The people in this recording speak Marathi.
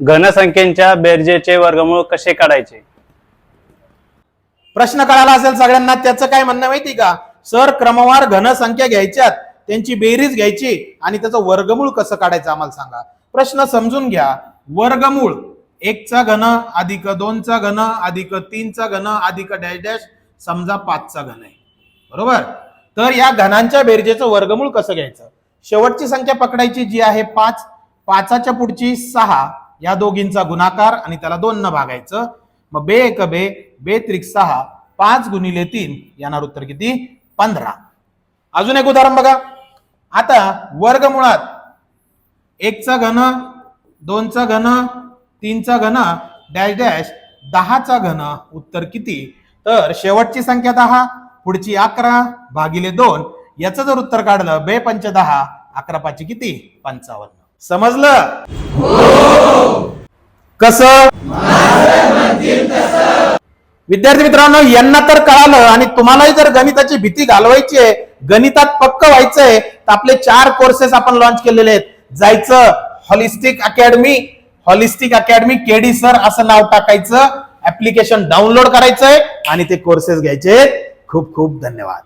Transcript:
घनसंख्येच्या बेरजेचे वर्गमूळ कसे काढायचे? प्रश्न कळाला असेल सगळ्यांना त्याचं काय म्हणणं माहिती का? सर क्रमवार घनसंख्या घ्यायच्यात त्यांची बेरीज घ्यायची आणि त्याचं वर्गमूळ कसं काढायचं आम्हाला सांगा. प्रश्न समजून घ्या. वर्गमूळ एकचा घन अधिक दोनचा घन अधिक तीनचा घन अधिक डॅश डॅश समजा पाचचा घन आहे. बरोबर? तर या घनांच्या बेरजेचं वर्गमूळ कसं घ्यायचं? शेवटची संख्या पकडायची जी आहे पाच. पाचाच्या पुढची सहा. या दोघींचा गुणाकार आणि त्याला दोन न भागायचं. मग बे एक बे बे त्रिक सहा पाच गुणिले तीन येणार उत्तर किती? पंधरा. अजून एक उदाहरण बघा. आता वर्ग मुळात एकचा घन दोनचा घन तीनचा घन डॅश डॅश दहाचा घन उत्तर किती? तर शेवटची संख्या दहा पुढची अकरा भागिले दोन. याचं जर उत्तर काढलं बे पंच दहा अकरा पाची किती? पंचावन्न. समजलं? कसं? विद्यार्थी मित्रांनो यांना तर कळालं आणि तुम्हालाही जर गणिताची भीती घालवायची आहे गणितात पक्क व्हायचंय तर आपले चार कोर्सेस आपण लॉन्च केलेले आहेत. जायचं holistic academy holistic academy KD sir असं नाव टाकायचं ऍप्लिकेशन डाउनलोड करायचंय आणि ते कोर्सेस घ्यायचे खूप खूप धन्यवाद.